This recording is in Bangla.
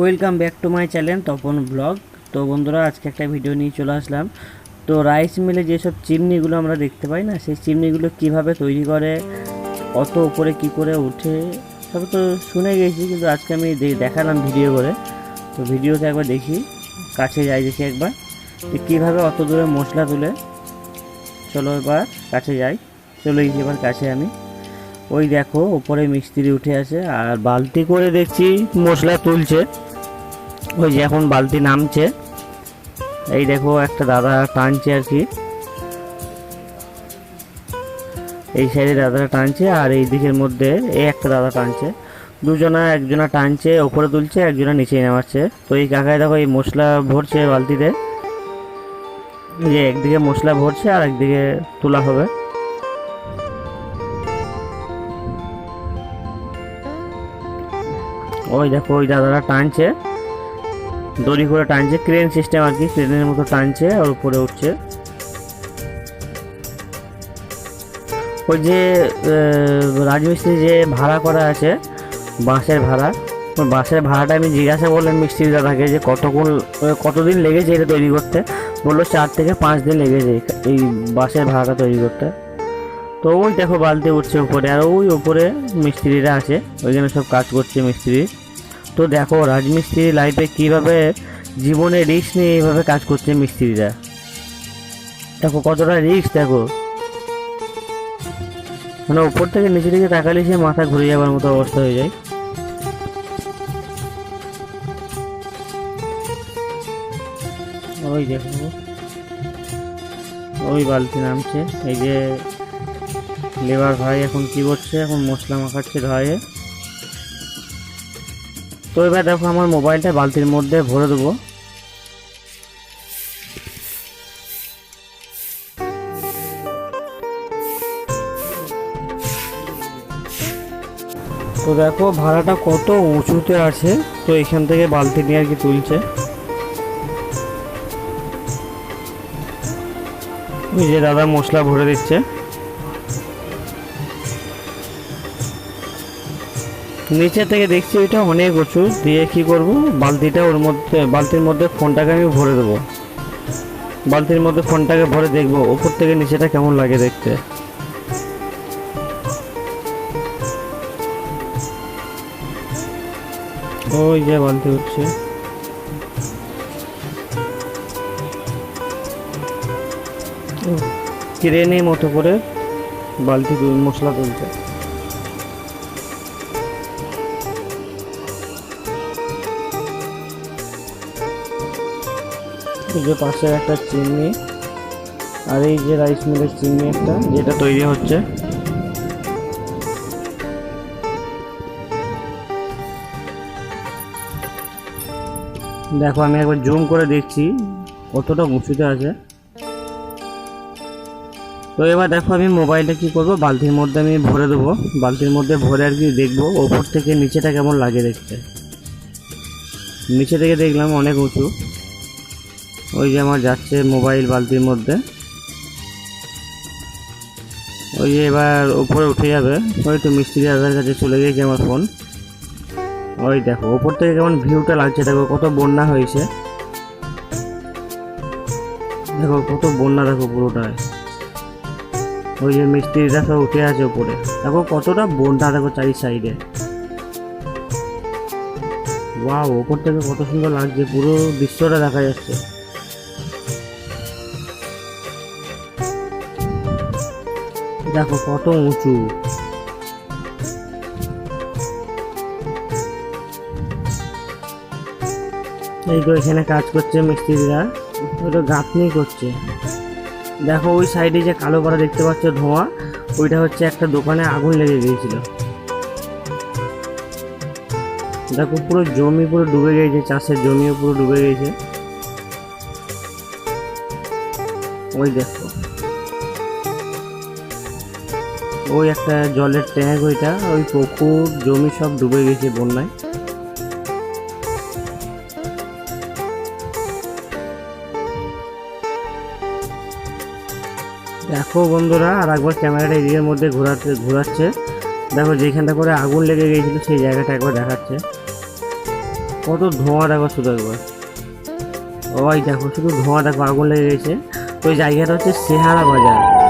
Welcome back to my channel Tapan blog তো বন্ধুরা, আজকে একটা ভিডিও নিয়ে চলে আসলাম। তো রাইস মিলে যেসব চিমনিগুলো আমরা দেখতে পাই না, সেই চিমনিগুলো কীভাবে তৈরি করে অত উপরে কি করে ওঠে, সব তো শুনে গেছি, কিন্তু আজকে আমি দেখালাম ভিডিও করে। তো ভিডিওতে একবার দেখি, কাছে যাই দেখি একবার, যে কীভাবে অত দূরে মশলা তুলে। চলো এবার কাছে যাই, চলে গেছি এবার কাছে আমি। ওই দেখো উপরে মিস্ত্রি উঠে আছে, আর বালতি করে দেখছি মশলা তুলছে। ওই যে এখন বালতি নামছে। এই দেখো, একটা দাদা টানছে আর কি। এই সাইডে দাদাটা টানছে, আর এই দিকের মধ্যে এই একটা দাদা টানছে। দুজনা, একজনা টানছে, ওপরে তুলছে, একজনা নিচে নামাচ্ছে। তো এই কাকায় দেখো, এই মশলা ভরছে বালতিতে। যে একদিকে মশলা ভরছে, আর একদিকে তোলা হবে। ওই দেখো, ওই দাদারা টানছে। দড়ি করে টানছে ক্রেন সিস্টেম আর কি ক্রেনের মতো টানছে, আর উপরে উঠছে। ওই যে রাজমিস্ত্রি যে ভাড়া করা আছে বাসের ভাড়া বাসের ভাড়াটা আমি জিজ্ঞাসা করলাম মিস্ত্রি দাদাকে যে কতক্ষণ কতদিন লেগেছে এটা তৈরি করতে? বলল চার থেকে পাঁচ দিন লেগেছে এই বাসের ভাড়াটা তৈরি করতে। তো ওই দেখো বালতি উঠছে উপরে, আর ওই উপরে মিস্ত্রিরা আছে, ওইখানে সব কাজ করছে মিস্ত্রি। তো দেখো, রাজমিস্ত্রি লাইফে কীভাবে জীবনে রিস্ক নিয়ে এইভাবে কাজ করছে মিস্ত্রিরা? দেখো, কতটা রিস্ক দেখো। মানে উপর থেকে নিচে দিকে তাকালে সে মাথা ঘুরে যাবার মতো অবস্থা হয়ে যায়। ওই দেখো, ওই বালতি নামছে, এই যে লেবার ভাই এখন কি করছে? এখন মশলা মাখাচ্ছে ধয়ে তো এবার দেখো আমার মোবাইলটা বালতির মধ্যে ভরে দেবো। তো দেখো ভাড়াটা কত উঁচুতে আছে, তো এখান থেকে বালতি নিয়ে আর কি তুলছে। যে দাদা মশলা ভরে দিচ্ছে। নিচে থেকে দেখছি ওইটা অনেক উঁচু। দিয়ে কি করব? বালতিটা ওর মধ্যে, বালতির মধ্যে ফোনটাকে আমি ভরে দেবো। বালতির মধ্যে ফোনটাকে ভরে দেখব, ওপর থেকে নিচেটা কেমন লাগে দেখতে। ওই যে বালতি হচ্ছে ক্রেনে মতো করে বালতি মশলা তুলছে এই যে পাশে একটা চিমনি আর এই যে রাইস মিলের চিমনি একটা, যেটা তৈরি হচ্ছে। দেখো, আমি একবার জুম করে দেখছি কতটা উঁচুতে আছে। তো এবার দেখো, আমি মোবাইলটা কি করব? বালতির মধ্যে আমি ভরে দেবো। বালতির মধ্যে ভরে আর কি দেখব, ওপর থেকে নিচেটা কেমন লাগে দেখতে। নিচে থেকে দেখলাম অনেক উঁচু। ওই যে আমার যাচ্ছে মোবাইল বালতির মধ্যে। ওই যে এবার উপরে উঠে যাবে। ওই তো মিস্ত্রি দাদার কাছে চলে গিয়েছে আমার ফোন। ওই দেখো ওপর থেকে কেমন ভিউটা লাগছে। দেখো, কত বন্যা হয়েছে। দেখো, কত বন্যা দেখো পুরোটায়। ওই যে মিস্ত্রিরা সব উঠে আছে উপরে। দেখো, কতটা বন্যা দেখো চারি সাইডে। ওয়াও ওপর থেকে কত সুন্দর লাগছে। পুরো দৃশ্যটা দেখা যাচ্ছে। দেখো কত উঁচু। এই তো এখানে কাজ করছে মিস্ত্রিরা ওইটা গাঁথনি করছে। দেখো ওই সাইডে যে কালো পাড়া দেখতে পাচ্ছ ধোঁয়া, ওইটা হচ্ছে একটা দোকানে আগুন লেগে গিয়েছিল। দেখো পুরো জমি পুরো ডুবে গেছে চাষের জমিও পুরো ডুবে গেছে ওই দেখো। ওই একটা জলের ট্যাঙ্ক ওইটা, ওই পুকুর, জমি সব ডুবে গেছে বন্যায়। দেখো বন্ধুরা, আর একবার ক্যামেরাটা এদিকের মধ্যে ঘোরাতে ঘোরাচ্ছে। দেখো যেখানটা করে আগুন লেগে গিয়েছিল সেই জায়গাটা একবার দেখাচ্ছে। কত ধোঁয়া দেখো শুধু একবার। ওই দেখো, শুধু ধোঁয়া দেখো, আগুন লেগে গেছে। ওই জায়গাটা হচ্ছে সেহারা বাজার।